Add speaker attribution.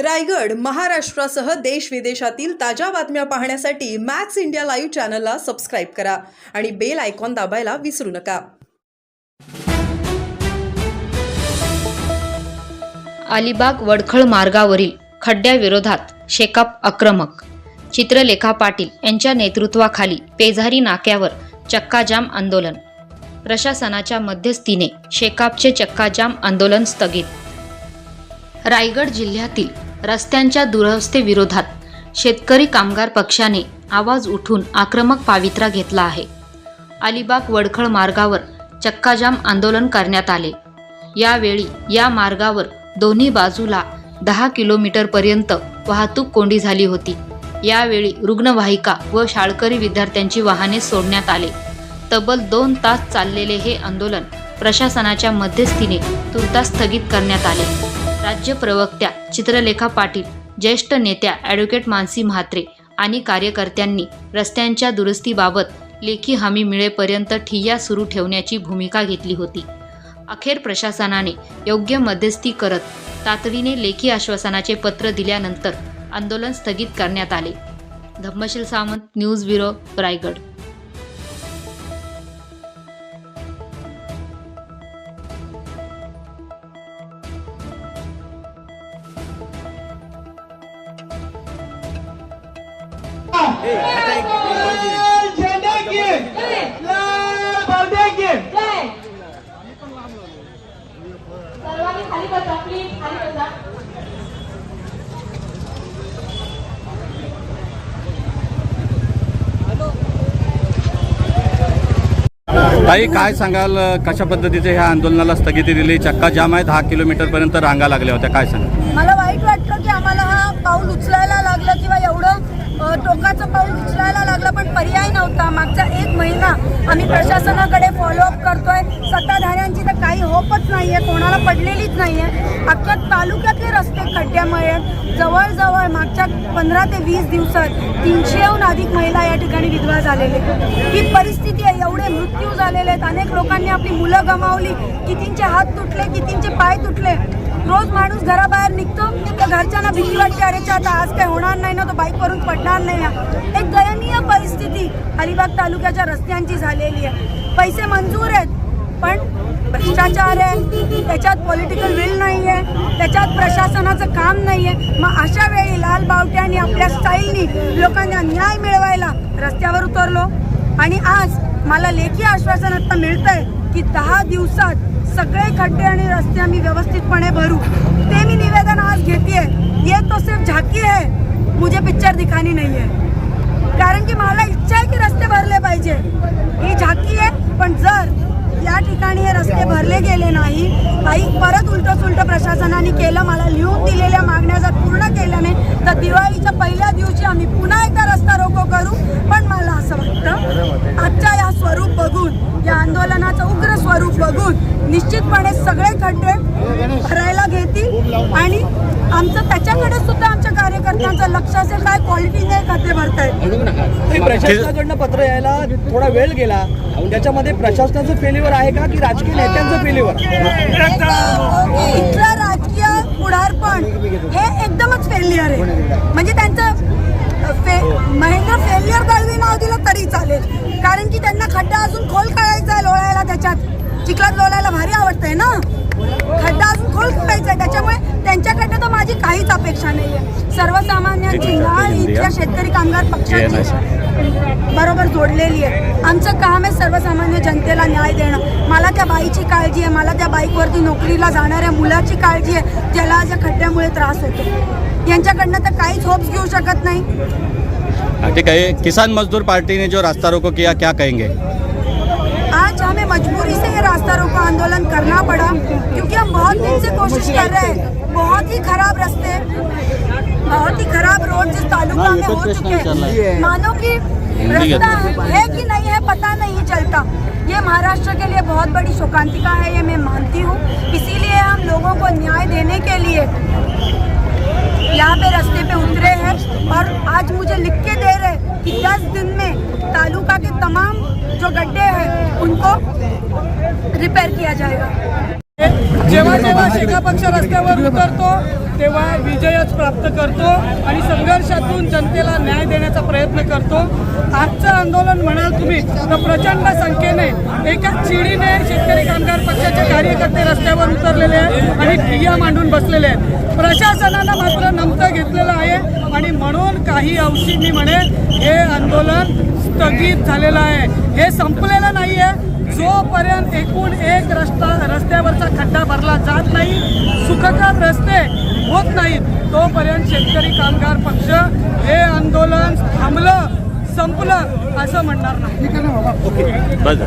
Speaker 1: रायगड महाराष्ट्रासह देश विदेशातील ताज्या बातम्या पाहण्यासाठी मॅक्स इंडिया लाईव्ह चॅनलला सबस्क्राईब करा आणि बेल आयकॉन दाबायला विसरू नका.
Speaker 2: अलिबाग वडखळ मार्गावरील खड्ड्याविरोधात शेकाप आक्रमक. चित्रलेखा पाटील यांच्या नेतृत्वाखाली पेझारी नाक्यावर चक्काजाम आंदोलन. प्रशासनाच्या मध्यस्थीने शेकापचे चक्काजाम आंदोलन स्थगित. रायगड जिल्ह्यातील रस्त्यांच्या दुरवस्थेविरोधात शेतकरी कामगार पक्षाने आवाज उठून आक्रमक पावित्रा घेतला आहे. अलिबाग वडखळ मार्गावर चक्काजाम आंदोलन करण्यात आले. यावेळी या मार्गावर दोन्ही बाजूला दहा किलोमीटरपर्यंत वाहतूक कोंडी झाली होती. यावेळी रुग्णवाहिका व शाळकरी विद्यार्थ्यांची वाहने सोडण्यात आले. तब्बल दोन तास चाललेले हे आंदोलन प्रशासनाच्या मध्यस्थीने तुर्तास स्थगित करण्यात आले. राज्य प्रवक्त्या चित्रलेखा पाटील ज्येष्ठ नेत्या ॲडव्होकेट मानसी म्हात्रे आणि कार्यकर्त्यांनी रस्त्यांच्या दुरुस्तीबाबत लेखी हमी मिळेपर्यंत ठिय्या सुरू ठेवण्याची भूमिका घेतली होती. अखेर प्रशासनाने योग्य मध्यस्थी करत तातडीने लेखी आश्वासनाचे पत्र दिल्यानंतर आंदोलन स्थगित करण्यात आले. Dhammashil Sawant news bureau Raigad.
Speaker 3: ताई काय सांगाल? कशा पद्धतीचे ह्या आंदोलनाला स्थगिती दिली? चक्का जाम आहे दहा किलोमीटर पर्यंत रांगा लागल्या होत्या. काय सांगाल?
Speaker 4: मला वाईट वाटलं की आम्हाला हा पाऊल उचलायला लागलं किंवा एवढं टोकाचं पाऊल उचलायला लागलं पण पर्याय नव्हता. मागचा एक महिना आम्ही प्रशासनाकडे फॉलोअप करतोय. सत्ताधाऱ्यांची तर काही होपच आहे कोणाला पडलेलीच नाही आहे अख्ख्या तालुक्यातले रस्ते खड्ड्यामुळे आहेत. जवळजवळ मागच्या पंधरा ते वीस दिवसात तीनशेहून अधिक महिला या ठिकाणी विधवा झालेले ही परिस्थिती आहे एवढे मृत्यू झालेले आहेत. अनेक लोकांनी आपली मुलं गमावली कितींचे हात तुटले कितींचे पाय तुटले. रोज माणूस घराबाहेर निघतो तर घरच्यांना भीती वाटते अरे आता आज काय होणार नाही ना तो बाईकवरून पडणार नाही ना एक दयनीय परिस्थिती अलिबाग तालुक्याच्या रस्त्यांची झालेली आहे. पैसे मंजूर आहेत पण भ्रष्टाचार आहे त्याच्यात पॉलिटिकल विल नाही आहे त्याच्यात प्रशासनाचं काम नाही आहे मग अशा वेळी लाल बावट्यांनी आपल्या स्टाईलनी लोकांना न्याय मिळवायला रस्त्यावर उतरलो. आणि आज मला लेखी आश्वासन आता मिळतंय की दहा दिवसात सगळे खड्डे आणि रस्ते आम्ही व्यवस्थितपणे भरू. ते मी निवेदन आज घेते ये तो सिर्फ झाकी है. मुझे पिक्चर दिखानी नाही आहे कारण की मला इच्छा आहे की रस्ते भरले पाहिजे. ही झाकी आहे पण जर या ठिकाणी हे रस्ते भरले गेले नाही काही परत उलट सुलट प्रशासनाने केलं मला लिहून दिलेल्या मागण्या जर पूर्ण केल्याने तर दिवाळीच्या पहिल्या दिवशी आम्ही पुन्हा एकदा रस्ता रोको करू. पण मला असं वाटतं आजच्या या स्वरूप बघून या आंदोलनाचं उग्र स्वरूप बघून निश्चितपणे सगळे खड्डे भरायला घेतील. आणि आमचं त्याच्याकडे सुद्धा आमच्या कार्यकर्त्यांचं लक्ष असेल काय क्वालिटीने खाते भरतायत.
Speaker 5: प्रशासनाकडनं पत्र यायला थोडा वेळ गेला. त्याच्यामध्ये प्रशासनाचं फेल्युअर आहे का की राजकीय नेत्यांचं फेल्युअर
Speaker 4: चिखलात लोळायला भारी आवडतंय ना? खड्डा अजून खोल काढायचा आहे त्याच्यामुळे त्यांच्याकडनं तर माझी काहीच अपेक्षा नाही आहे सर्वसामान्यांची नाळ इथल्या शेतकरी कामगार पक्षाची बरोबर जोडलेली आहे. आमचं काम आहे सर्वसामान्य जनतेला न्याय देणं. मला त्या बाईची काळजी आहे मला त्या बाईकवरती नोकरीला जाणाऱ्या मुलाची काळजी आहे. ज्याला या खड्ड्यामुळे त्रास होतो. यांच्याकडनं तर काहीच होप्स घेऊ शकत नाही.
Speaker 3: ठीक है किसान मजदूर पार्टी ने जो रास्ता रोको किया क्या कहेंगे?
Speaker 4: आज हमें मजबूरी से आंदोलन करना पड़ा क्योंकि हम बहुत दिन से कोशिश कर रहे हैं। बहुत ही खराब रास्ते बहुत ही खराब रोड जिस तालुका में हो चुके हैं। मानो कि रास्ता है। कि नहीं है पता नहीं चलता। ये महाराष्ट्र के लिए बहुत बड़ी शोकांतिका है ये मैं मानती हूँ। इसीलिए हम लोगों को न्याय देने के लिए यहाँ पे रास्ते हैं और आज मुझे लिख के दे रहे कि 10 दिन में तालुका के तमाम जो गड्ढे हैं उनको रिपेयर किया जाएगा।
Speaker 5: जेव्हा जेव्हा शेका पक्ष रस्त्यावर उतरतो तेव्हा विजयच प्राप्त करतो आणि संघर्षातून जनतेला न्याय देण्याचा प्रयत्न करतो. आजचं आंदोलन म्हणाल तुम्ही तर प्रचंड संख्येने एका चिडीने शेतकरी कामगार पक्षाचे कार्यकर्ते रस्त्यावर उतरलेले आहेत आणि ठिय्या मांडून बसलेले आहेत. प्रशासनानं मात्र नमतं घेतलेलं आहे आणि म्हणून काही अंशी मी म्हणेन हे आंदोलन स्थगित झालेलं आहे. हे संपलेलं नाही आहे जोपर्यंत एकूण एक रस्ता रस्त्यावरचा खड्डा भरला जात नाही सुखकर रस्ते होत नाहीत तोपर्यंत शेतकरी कामगार पक्ष हे आंदोलन थांबलं संपलं असं म्हणणार नाही.
Speaker 3: बस